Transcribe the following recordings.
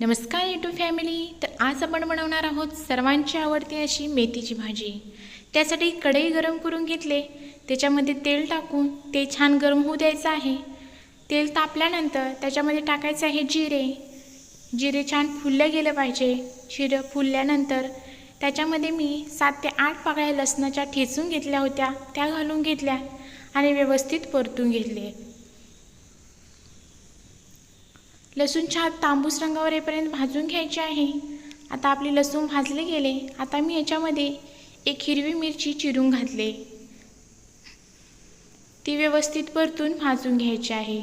नमस्कार YouTube family तर आज आपण बनवणार आहोत सर्वांची आवडती अशी मेथीची भाजी. त्यासाठी कढई गरम करून घेतले. त्याच्यामध्ये तेल टाकून ते छान गरम होऊ द्यायचं आहे. तेल तापल्यानंतर त्याच्यामध्ये टाकायचं आहे जिरे. जिरे छान फुललं गेलं पाहिजे. जिरं फुलल्यानंतर त्याच्यामध्ये मी सात ते आठ पाकळ्या लसणाच्या ठेचून घेतल्या होत्या. त्या घालून घेतल्या आणि व्यवस्थित परतून घेतले. लसूण छान तांबूस रंगावर येईपर्यंत भाजून घ्यायचे आहे. आता आपले लसूण भाजले गेले. आता मी याच्यामध्ये एक हिरवी मिरची चिरून घातले. ती व्यवस्थित परतून भाजून घ्यायची आहे.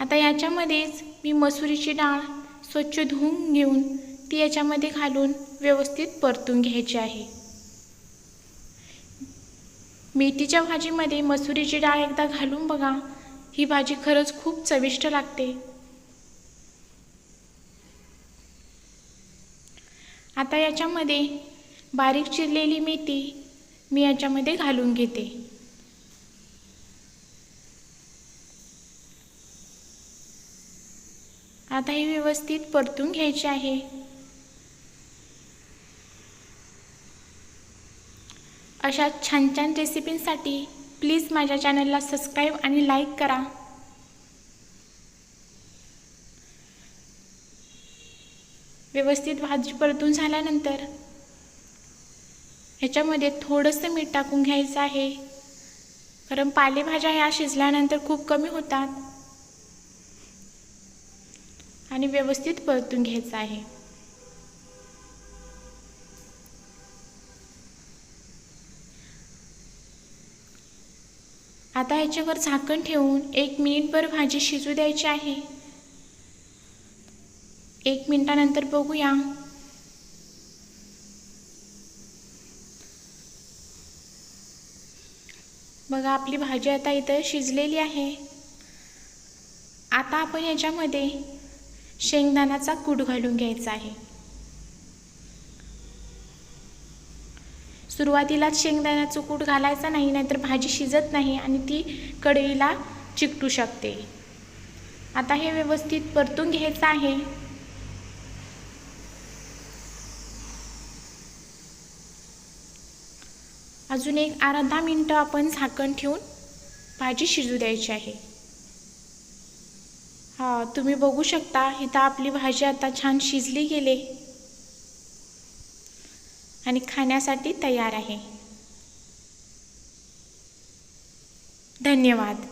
आता याच्यामध्येच मी मसुरीची डाळ स्वच्छ धुवून घेऊन ती याच्यामध्ये घालून व्यवस्थित परतून घ्यायची आहे. मेथीच्या भाजीमध्ये मसुरीची डाळ एकदा घालून बघा. ही भाजी खरंच खूप चविष्ट लागते. आता याच्यामध्ये बारीक चिरलेली मेथी मी याच्यामध्ये घालून घेते. आता ही व्यवस्थित परतून घ्यायची आहे. अशा छान छान रेसिपींसाठी प्लीज माझ्या चॅनलला सबस्क्राईब आणि लाईक करा. व्यवस्थित भाजी परतून झाल्यानंतर ह्याच्यामध्ये थोडंसं मीठ टाकून घ्यायचं आहे. कारण पालेभाज्या ह्या शिजल्यानंतर खूप कमी होतात. आणि व्यवस्थित परतून घ्यायचं आहे. आता ह्याच्यावर झाकण ठेवून एक मिनिटभर भाजी शिजू द्यायची आहे. एक मिनटानंतर बघूया. बघा आपली भाजी आता इथं शिजलेली आहे. आता आपण याच्यामध्ये शेंगदाण्याचा कूट घालून घ्यायचा आहे. सुरुवातीलाच शेंगदाण्याचं कूट घालायचा नाही नाहीतर भाजी शिजत नाही आणि ती कढईला चिकटू शकते. आता हे व्यवस्थित परतून घ्यायचं आहे. अजून एक अर्धा मिनटं आपण झाकण ठेवून भाजी शिजू द्यायची आहे. हा तुम्ही बघू शकता इथं आपली भाजी आता छान शिजली गेले. आणि खाण्यासाठी तयार आहे. धन्यवाद.